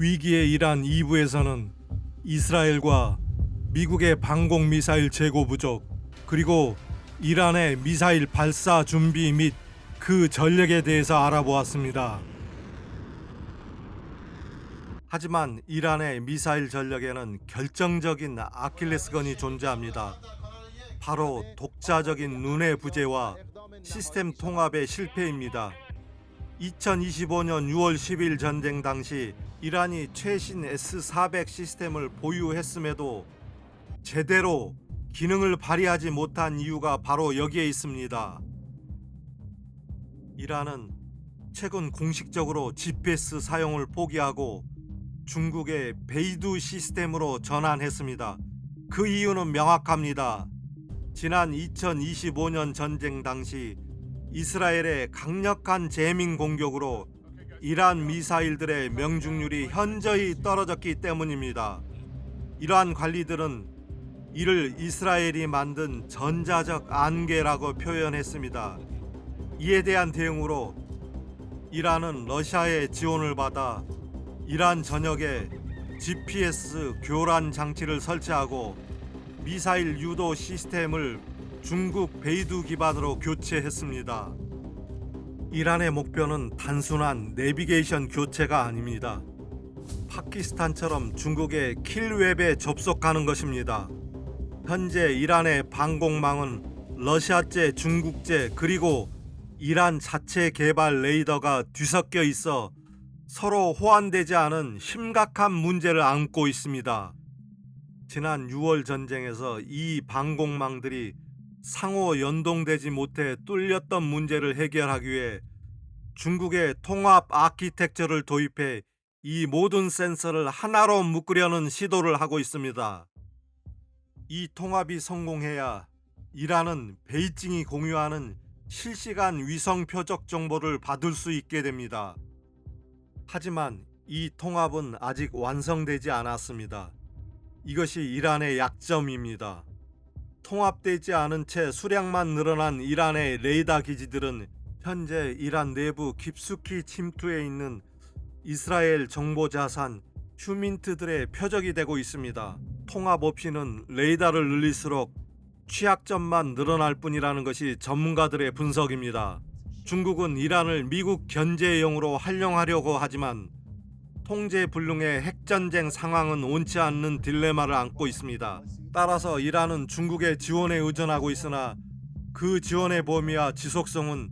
위기의 이란 2부에서는 이스라엘과 미국의 방공 미사일 재고 부족 그리고 이란의 미사일 발사 준비 및 그 전력에 대해서 알아보았습니다. 하지만 이란의 미사일 전력에는 결정적인 아킬레스건이 존재합니다. 바로 독자적인 눈의 부재와 시스템 통합의 실패입니다. 2025년 6월 10일 전쟁 당시 이란이 최신 S-400 시스템을 보유했음에도 제대로 기능을 발휘하지 못한 이유가 바로 여기에 있습니다. 이란은 최근 공식적으로 GPS 사용을 포기하고 중국의 베이두 시스템으로 전환했습니다. 그 이유는 명확합니다. 지난 2025년 전쟁 당시 이스라엘의 강력한 재민 공격으로 이란 미사일들의 명중률이 현저히 떨어졌기 때문입니다. 이러한 관리들은 이를 이스라엘이 만든 전자적 안개라고 표현했습니다. 이에 대한 대응으로 이란은 러시아의 지원을 받아 이란 전역에 GPS 교란 장치를 설치하고 미사일 유도 시스템을 중국 베이두 기반으로 교체했습니다. 이란의 목표는 단순한 내비게이션 교체가 아닙니다. 파키스탄처럼 중국의 킬웹에 접속하는 것입니다. 현재 이란의 방공망은 러시아제, 중국제 그리고 이란 자체 개발 레이더가 뒤섞여 있어 서로 호환되지 않은 심각한 문제를 안고 있습니다. 지난 6월 전쟁에서 이 방공망들이 상호 연동되지 못해 뚫렸던 문제를 해결하기 위해 중국의 통합 아키텍처를 도입해 이 모든 센서를 하나로 묶으려는 시도를 하고 있습니다. 이 통합이 성공해야 이란은 베이징이 공유하는 실시간 위성 표적 정보를 받을 수 있게 됩니다. 하지만 이 통합은 아직 완성되지 않았습니다. 이것이 이란의 약점입니다. 통합되지 않은 채 수량만 늘어난 이란의 레이더 기지들은 현재 이란 내부 깊숙이 침투해 있는 이스라엘 정보 자산 휴민트들의 표적이 되고 있습니다. 통합 없이는 레이더를 늘릴수록 취약점만 늘어날 뿐이라는 것이 전문가들의 분석입니다. 중국은 이란을 미국 견제용으로 활용하려고 하지만 통제 불능의 핵전쟁 상황은 온치 않는 딜레마를 안고 있습니다. 따라서 이란은 중국의 지원에 의존하고 있으나 그 지원의 범위와 지속성은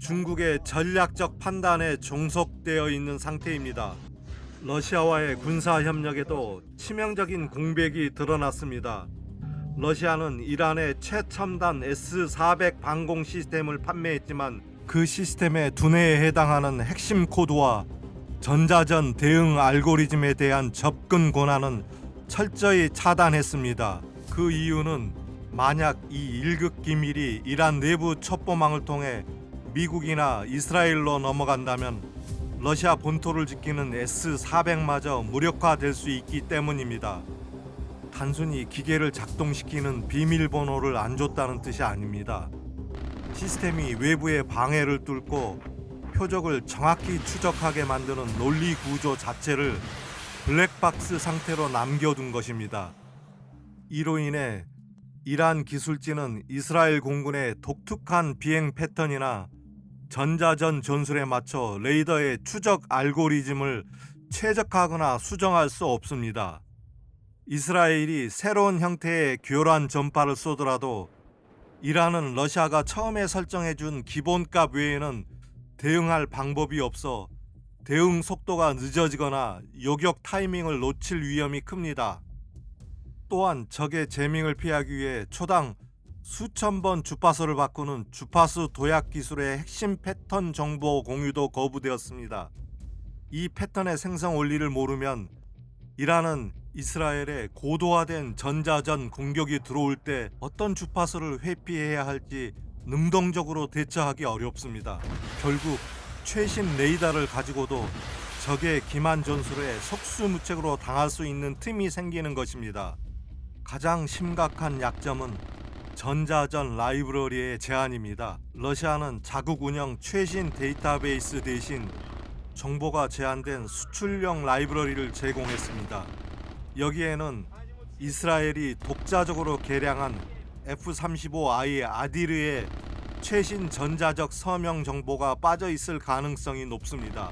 중국의 전략적 판단에 종속되어 있는 상태입니다. 러시아와의 군사 협력에도 치명적인 공백이 드러났습니다. 러시아는 이란의 최첨단 S-400 방공 시스템을 판매했지만 그 시스템의 두뇌에 해당하는 핵심 코드와 전자전 대응 알고리즘에 대한 접근 권한은 철저히 차단했습니다. 그 이유는 만약 이 1급 기밀이 이란 내부 첩보망을 통해 미국이나 이스라엘로 넘어간다면 러시아 본토를 지키는 S-400마저 무력화될 수 있기 때문입니다. 단순히 기계를 작동시키는 비밀번호를 안 줬다는 뜻이 아닙니다. 시스템이 외부의 방해를 뚫고 표적을 정확히 추적하게 만드는 논리 구조 자체를 블랙박스 상태로 남겨둔 것입니다. 이로 인해 이란 기술진은 이스라엘 공군의 독특한 비행 패턴이나 전자전 전술에 맞춰 레이더의 추적 알고리즘을 최적화하거나 수정할 수 없습니다. 이스라엘이 새로운 형태의 교란 전파를 쏘더라도 이란은 러시아가 처음에 설정해준 기본값 외에는 대응할 방법이 없어 대응 속도가 늦어지거나 요격 타이밍을 놓칠 위험이 큽니다. 또한 적의 재밍을 피하기 위해 초당 수천 번 주파수를 바꾸는 주파수 도약 기술의 핵심 패턴 정보 공유도 거부되었습니다. 이 패턴의 생성 원리를 모르면 이란은 이스라엘에 고도화된 전자전 공격이 들어올 때 어떤 주파수를 회피해야 할지 능동적으로 대처하기 어렵습니다. 결국 최신 레이더를 가지고도 적의 기만 전술에 속수무책으로 당할 수 있는 틈이 생기는 것입니다. 가장 심각한 약점은 전자전 라이브러리의 제한입니다. 러시아는 자국 운영 최신 데이터베이스 대신 정보가 제한된 수출용 라이브러리를 제공했습니다. 여기에는 이스라엘이 독자적으로 개량한 F-35I 아디르의 최신 전자적 서명 정보가 빠져 있을 가능성이 높습니다.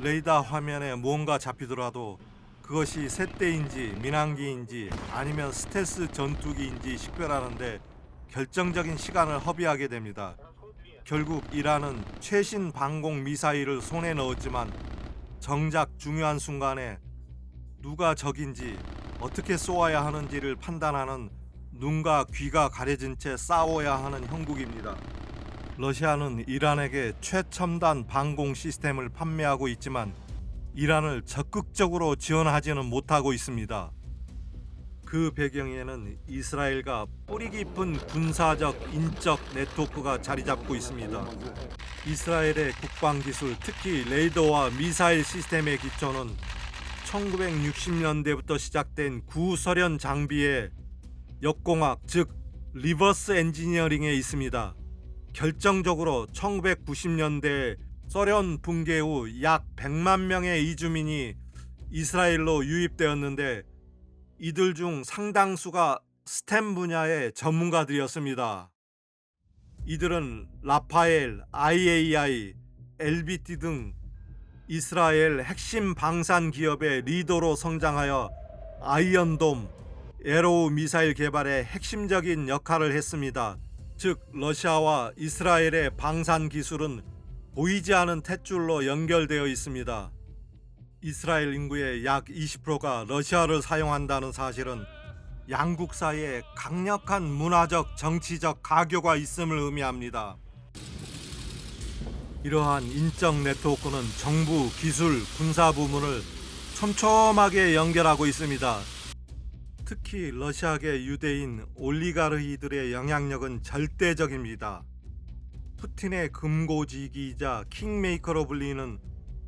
레이더 화면에 무언가 잡히더라도 그것이 새떼인지 민항기인지 아니면 스텔스 전투기인지 식별하는데 결정적인 시간을 허비하게 됩니다. 결국 이란은 최신 방공 미사일을 손에 넣었지만 정작 중요한 순간에 누가 적인지 어떻게 쏘아야 하는지를 판단하는 눈과 귀가 가려진 채 싸워야 하는 형국입니다. 러시아는 이란에게 최첨단 방공 시스템을 판매하고 있지만 이란을 적극적으로 지원하지는 못하고 있습니다. 그 배경에는 이스라엘과 뿌리 깊은 군사적 인적 네트워크가 자리 잡고 있습니다. 이스라엘의 국방 기술, 특히 레이더와 미사일 시스템의 기초는 1960년대부터 시작된 구소련 장비의 역공학, 즉 리버스 엔지니어링에 있습니다. 결정적으로 1990년대 소련 붕괴 후 약 100만 명의 이주민이 이스라엘로 유입되었는데 이들 중 상당수가 스템 분야의 전문가들이었습니다. 이들은 라파엘, IAI, LBT 등 이스라엘 핵심 방산 기업의 리더로 성장하여 아이언돔, 에로우 미사일 개발에 핵심적인 역할을 했습니다. 즉 러시아와 이스라엘의 방산 기술은 보이지 않은 탯줄로 연결되어 있습니다. 이스라엘 인구의 약 20%가 러시아를 사용한다는 사실은 양국 사이에 강력한 문화적, 정치적 가교가 있음을 의미합니다. 이러한 인적 네트워크는 정부, 기술, 군사 부문을 촘촘하게 연결하고 있습니다. 특히 러시아계 유대인 올리가르히들의 영향력은 절대적입니다. 푸틴의 금고지기이자 킹메이커로 불리는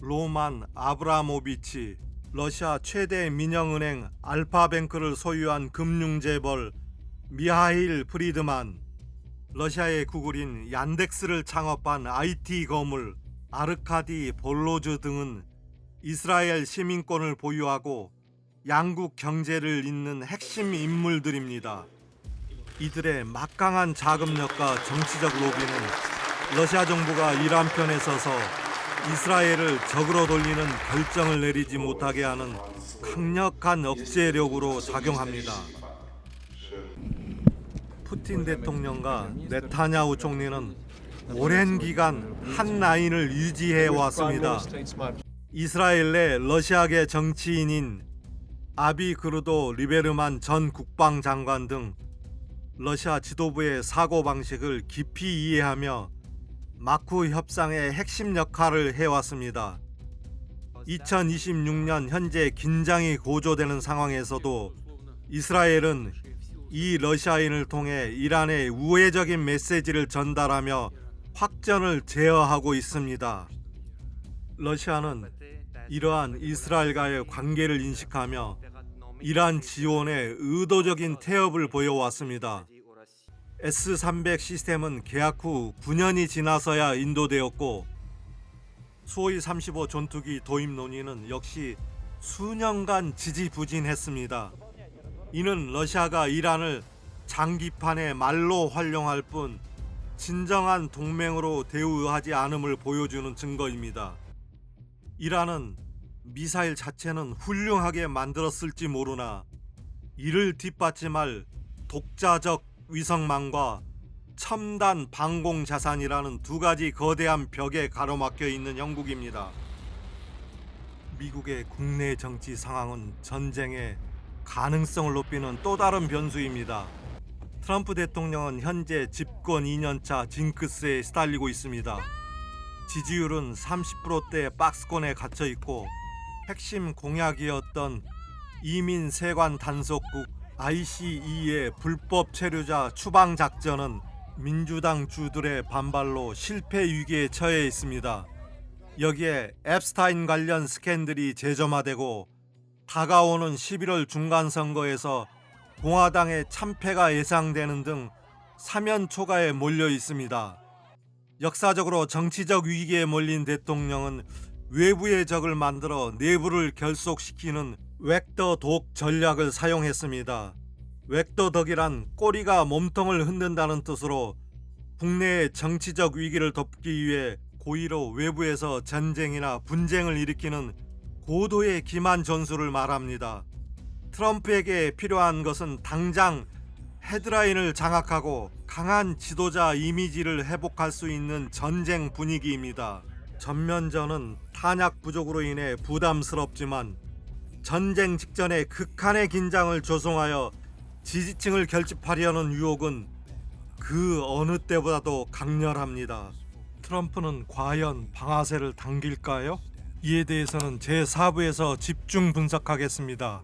로만 아브라모비치, 러시아 최대 민영은행 알파뱅크를 소유한 금융재벌 미하일 프리드만, 러시아의 구글인 얀덱스를 창업한 IT 거물 아르카디 볼로즈 등은 이스라엘 시민권을 보유하고 양국 경제를 잇는 핵심 인물들입니다. 이들의 막강한 자금력과 정치적 로비는 러시아 정부가 이란 편에 서서 이스라엘을 적으로 돌리는 결정을 내리지 못하게 하는 강력한 억제력으로 작용합니다. 푸틴 대통령과 네타냐후 총리는 오랜 기간 한 라인을 유지해 왔습니다. 이스라엘 내 러시아계 정치인인 아비 그루도 리베르만 전 국방장관 등 러시아 지도부의 사고 방식을 깊이 이해하며 마쿠 협상의 핵심 역할을 해왔습니다. 2026년 현재 긴장이 고조되는 상황에서도 이스라엘은 이 러시아인을 통해 이란의 우회적인 메시지를 전달하며 확전을 제어하고 있습니다. 러시아는 이러한 이스라엘과의 관계를 인식하며 이란 지원에 의도적인 태엽을 보여왔습니다. S-300 시스템은 계약 후 9년이 지나서야 인도되었고 수호이 35 전투기 도입 논의는 역시 수년간 지지부진했습니다. 이는 러시아가 이란을 장기판의 말로 활용할 뿐 진정한 동맹으로 대우하지 않음을 보여주는 증거입니다. 이란은 미사일 자체는 훌륭하게 만들었을지 모르나 이를 뒷받침할 독자적 위성망과 첨단 방공 자산이라는 두 가지 거대한 벽에 가로막혀 있는 형국입니다. 미국의 국내 정치 상황은 전쟁의 가능성을 높이는 또 다른 변수입니다. 트럼프 대통령은 현재 집권 2년차 징크스에 시달리고 있습니다. 지지율은 30%대 박스권에 갇혀 있고 핵심 공약이었던 이민 세관 단속국 ICE의 불법 체류자 추방 작전은 민주당 주들의 반발로 실패 위기에 처해 있습니다. 여기에 앱스타인 관련 스캔들이 재점화되고 다가오는 11월 중간 선거에서 공화당의 참패가 예상되는 등 사면 초가에 몰려 있습니다. 역사적으로 정치적 위기에 몰린 대통령은 외부의 적을 만들어 내부를 결속시키는 웩더 독 전략을 사용했습니다. 웩더 덕이란 꼬리가 몸통을 흔든다는 뜻으로 국내의 정치적 위기를 덮기 위해 고의로 외부에서 전쟁이나 분쟁을 일으키는 고도의 기만 전술을 말합니다. 트럼프에게 필요한 것은 당장 헤드라인을 장악하고 강한 지도자 이미지를 회복할 수 있는 전쟁 분위기입니다. 전면전은 탄약 부족으로 인해 부담스럽지만 전쟁 직전에 극한의 긴장을 조성하여 지지층을 결집하려는 유혹은 그 어느 때보다도 강렬합니다. 트럼프는 과연 방아쇠를 당길까요? 이에 대해서는 제 4부에서 집중 분석하겠습니다.